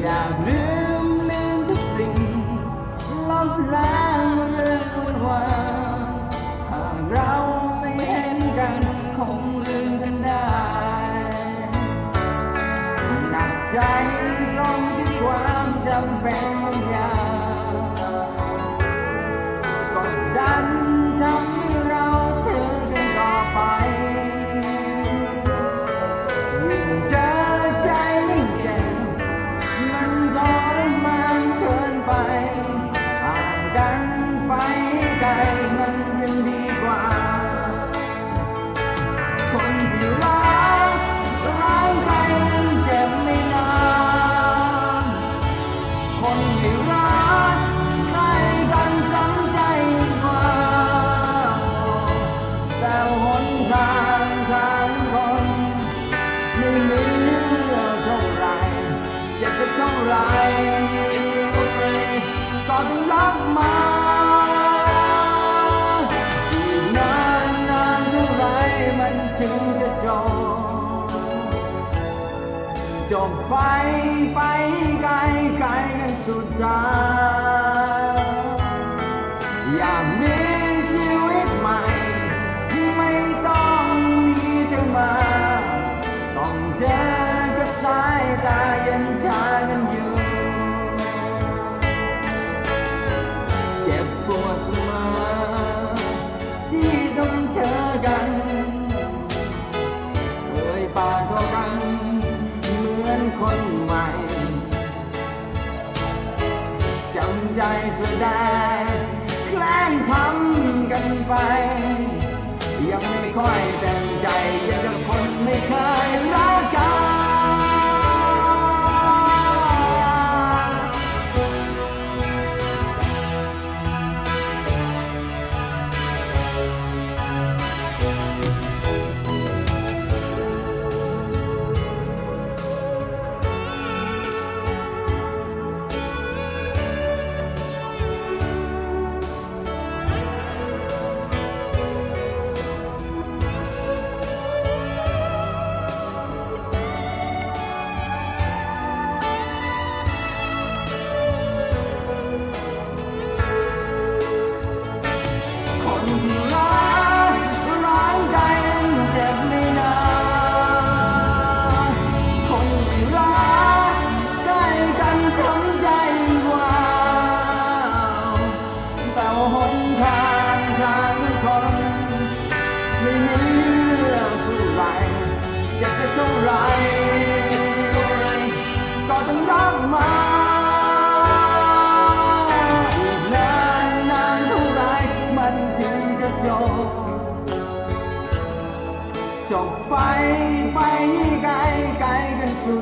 อยากลืมลืมทุกสิ่งลบล้างเรื่องวุ่นวานหากเราไม่เห็นกันคงลืมกันได้หนักใจลงที่ความจำเป็น ยังดีกว่า คนที่รักร้างใจนั้นเจ็บไม่นาน คนที่รักใครกันสนใจกว่า แต่หนทางทางคนไม่เหลือเท่าไหรเจ็บจะเท่าไหรก็ต้องรับมา จบไปไปไกลไกลกันสุดทางอยา คนใหม่จำใจเสียดายแกล้งทำกันไป จบไปไปไกลไกลกันสุด